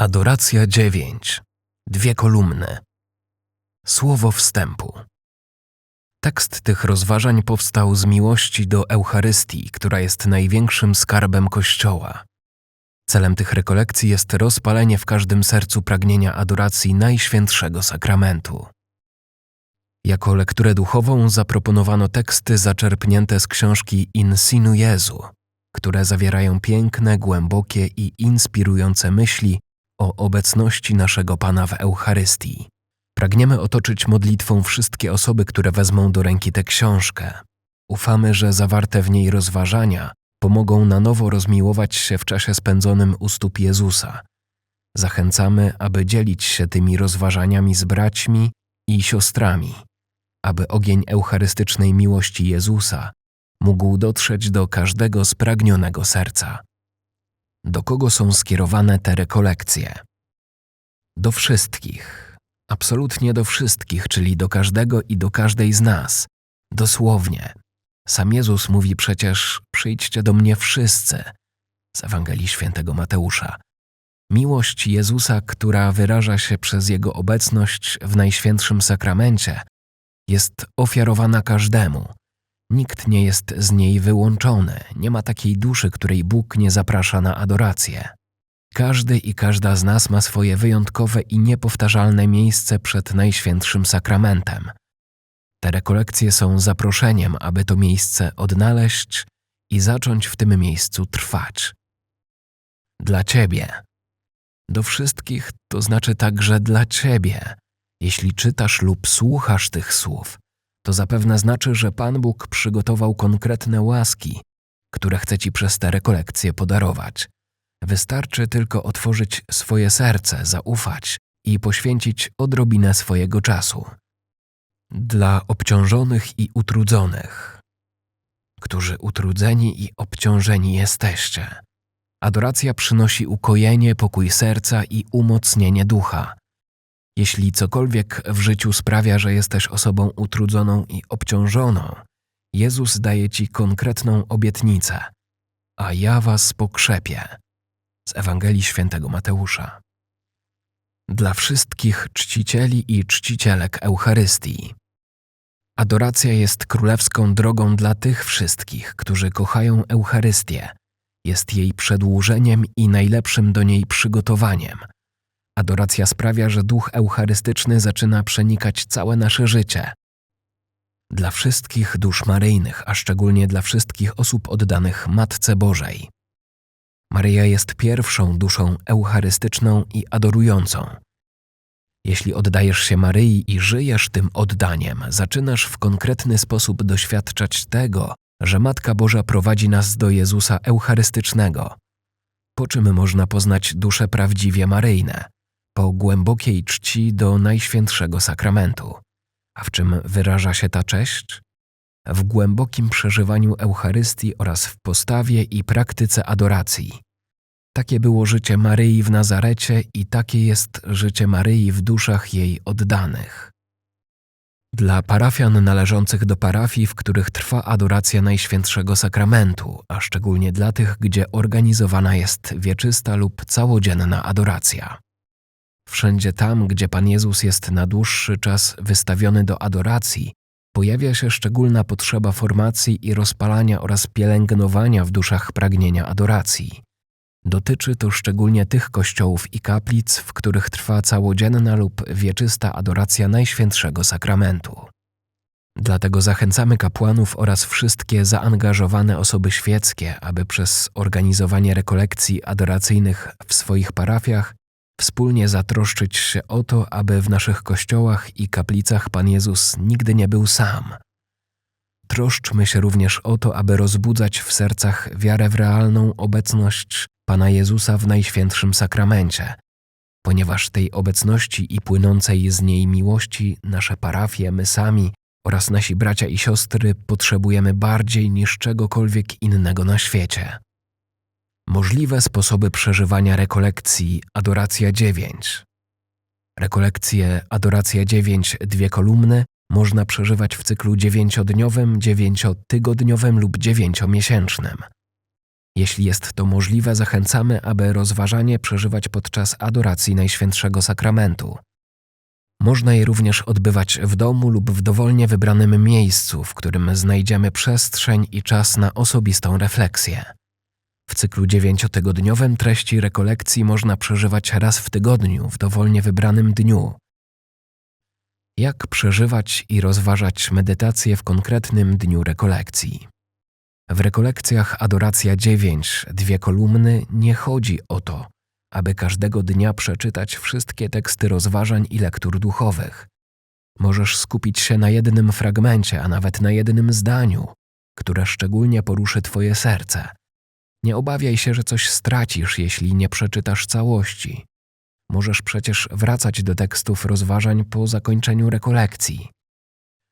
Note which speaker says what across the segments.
Speaker 1: Adoracja 9. Dwie kolumny. Słowo wstępu. Tekst tych rozważań powstał z miłości do Eucharystii, która jest największym skarbem Kościoła. Celem tych rekolekcji jest rozpalenie w każdym sercu pragnienia adoracji Najświętszego Sakramentu. Jako lekturę duchową zaproponowano teksty zaczerpnięte z książki In Sinu Jezu, które zawierają piękne, głębokie i inspirujące myśli o obecności naszego Pana w Eucharystii. Pragniemy otoczyć modlitwą wszystkie osoby, które wezmą do ręki tę książkę. Ufamy, że zawarte w niej rozważania pomogą na nowo rozmiłować się w czasie spędzonym u stóp Jezusa. Zachęcamy, aby dzielić się tymi rozważaniami z braćmi i siostrami, aby ogień eucharystycznej miłości Jezusa mógł dotrzeć do każdego spragnionego serca. Do kogo są skierowane te rekolekcje? Do wszystkich, absolutnie do wszystkich, czyli do każdego i do każdej z nas. Dosłownie. Sam Jezus mówi przecież: Przyjdźcie do mnie wszyscy. Z Ewangelii Świętego Mateusza. Miłość Jezusa, która wyraża się przez Jego obecność w Najświętszym Sakramencie, jest ofiarowana każdemu. Nikt nie jest z niej wyłączony, nie ma takiej duszy, której Bóg nie zaprasza na adorację. Każdy i każda z nas ma swoje wyjątkowe i niepowtarzalne miejsce przed Najświętszym Sakramentem. Te rekolekcje są zaproszeniem, aby to miejsce odnaleźć i zacząć w tym miejscu trwać. Dla Ciebie. Do wszystkich, to znaczy także dla Ciebie. Jeśli czytasz lub słuchasz tych słów, to zapewne znaczy, że Pan Bóg przygotował konkretne łaski, które chce Ci przez te rekolekcje podarować. Wystarczy tylko otworzyć swoje serce, zaufać i poświęcić odrobinę swojego czasu. Dla obciążonych i utrudzonych, którzy utrudzeni i obciążeni jesteście, adoracja przynosi ukojenie, pokój serca i umocnienie ducha. Jeśli cokolwiek w życiu sprawia, że jesteś osobą utrudzoną i obciążoną, Jezus daje ci konkretną obietnicę: A ja was pokrzepię. Z Ewangelii Świętego Mateusza. Dla wszystkich czcicieli i czcicielek Eucharystii. Adoracja jest królewską drogą dla tych wszystkich, którzy kochają Eucharystię. Jest jej przedłużeniem i najlepszym do niej przygotowaniem – Adoracja sprawia, że duch eucharystyczny zaczyna przenikać całe nasze życie. Dla wszystkich dusz maryjnych, a szczególnie dla wszystkich osób oddanych Matce Bożej. Maryja jest pierwszą duszą eucharystyczną i adorującą. Jeśli oddajesz się Maryi i żyjesz tym oddaniem, zaczynasz w konkretny sposób doświadczać tego, że Matka Boża prowadzi nas do Jezusa Eucharystycznego, po czym można poznać dusze prawdziwie maryjne po głębokiej czci do Najświętszego Sakramentu. A w czym wyraża się ta cześć? W głębokim przeżywaniu Eucharystii oraz w postawie i praktyce adoracji. Takie było życie Maryi w Nazarecie i takie jest życie Maryi w duszach jej oddanych. Dla parafian należących do parafii, w których trwa adoracja Najświętszego Sakramentu, a szczególnie dla tych, gdzie organizowana jest wieczysta lub całodzienna adoracja. Wszędzie tam, gdzie Pan Jezus jest na dłuższy czas wystawiony do adoracji, pojawia się szczególna potrzeba formacji i rozpalania oraz pielęgnowania w duszach pragnienia adoracji. Dotyczy to szczególnie tych kościołów i kaplic, w których trwa całodzienna lub wieczysta adoracja Najświętszego Sakramentu. Dlatego zachęcamy kapłanów oraz wszystkie zaangażowane osoby świeckie, aby przez organizowanie rekolekcji adoracyjnych w swoich parafiach wspólnie zatroszczyć się o to, aby w naszych kościołach i kaplicach Pan Jezus nigdy nie był sam. Troszczmy się również o to, aby rozbudzać w sercach wiarę w realną obecność Pana Jezusa w Najświętszym Sakramencie, ponieważ tej obecności i płynącej z niej miłości nasze parafie, my sami oraz nasi bracia i siostry potrzebujemy bardziej niż czegokolwiek innego na świecie. Możliwe sposoby przeżywania rekolekcji Adoracja 9. Rekolekcje Adoracja 9 dwie kolumny można przeżywać w cyklu dziewięciodniowym, dziewięciotygodniowym lub dziewięciomiesięcznym. Jeśli jest to możliwe, zachęcamy, aby rozważanie przeżywać podczas adoracji Najświętszego Sakramentu. Można je również odbywać w domu lub w dowolnie wybranym miejscu, w którym znajdziemy przestrzeń i czas na osobistą refleksję. W cyklu dziewięciotygodniowym treści rekolekcji można przeżywać raz w tygodniu w dowolnie wybranym dniu. Jak przeżywać i rozważać medytację w konkretnym dniu rekolekcji? W rekolekcjach Adoracja 9, dwie kolumny, nie chodzi o to, aby każdego dnia przeczytać wszystkie teksty rozważań i lektur duchowych. Możesz skupić się na jednym fragmencie, a nawet na jednym zdaniu, które szczególnie poruszy Twoje serce. Nie obawiaj się, że coś stracisz, jeśli nie przeczytasz całości. Możesz przecież wracać do tekstów rozważań po zakończeniu rekolekcji.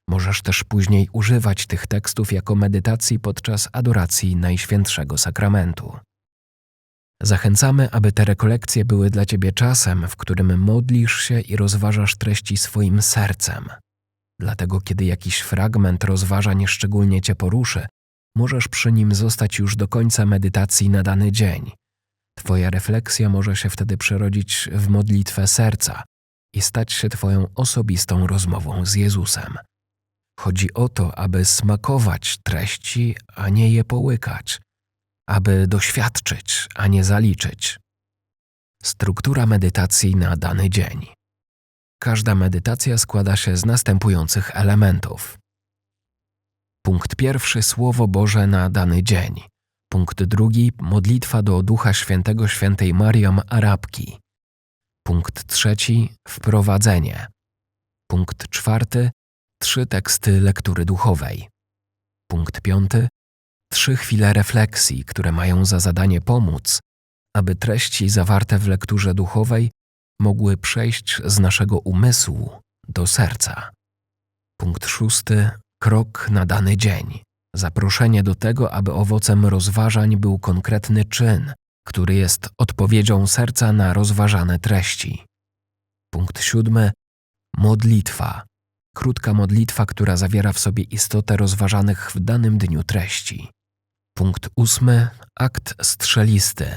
Speaker 1: Możesz też później używać tych tekstów jako medytacji podczas adoracji Najświętszego Sakramentu. Zachęcamy, aby te rekolekcje były dla Ciebie czasem, w którym modlisz się i rozważasz treści swoim sercem. Dlatego, kiedy jakiś fragment rozważań szczególnie Cię poruszy, możesz przy nim zostać już do końca medytacji na dany dzień. Twoja refleksja może się wtedy przerodzić w modlitwę serca i stać się Twoją osobistą rozmową z Jezusem. Chodzi o to, aby smakować treści, a nie je połykać, aby doświadczyć, a nie zaliczyć. Struktura medytacji na dany dzień. Każda medytacja składa się z następujących elementów. Punkt pierwszy Słowo Boże na dany dzień. Punkt drugi modlitwa do Ducha Świętego Świętej Mariam Arabki. Punkt trzeci wprowadzenie. Punkt czwarty trzy teksty lektury duchowej. Punkt piąty trzy chwile refleksji, które mają za zadanie pomóc, aby treści zawarte w lekturze duchowej mogły przejść z naszego umysłu do serca. Punkt szósty krok na dany dzień. Zaproszenie do tego, aby owocem rozważań był konkretny czyn, który jest odpowiedzią serca na rozważane treści. Punkt siódmy modlitwa. Krótka modlitwa, która zawiera w sobie istotę rozważanych w danym dniu treści. Punkt ósmy akt strzelisty.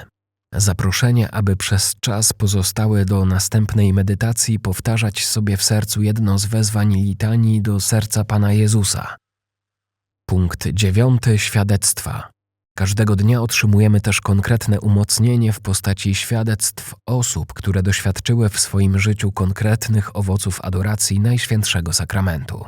Speaker 1: Zaproszenie, aby przez czas pozostały do następnej medytacji powtarzać sobie w sercu jedno z wezwań litanii do serca Pana Jezusa. Punkt dziewiąty świadectwa. Każdego dnia otrzymujemy też konkretne umocnienie w postaci świadectw osób, które doświadczyły w swoim życiu konkretnych owoców adoracji Najświętszego Sakramentu.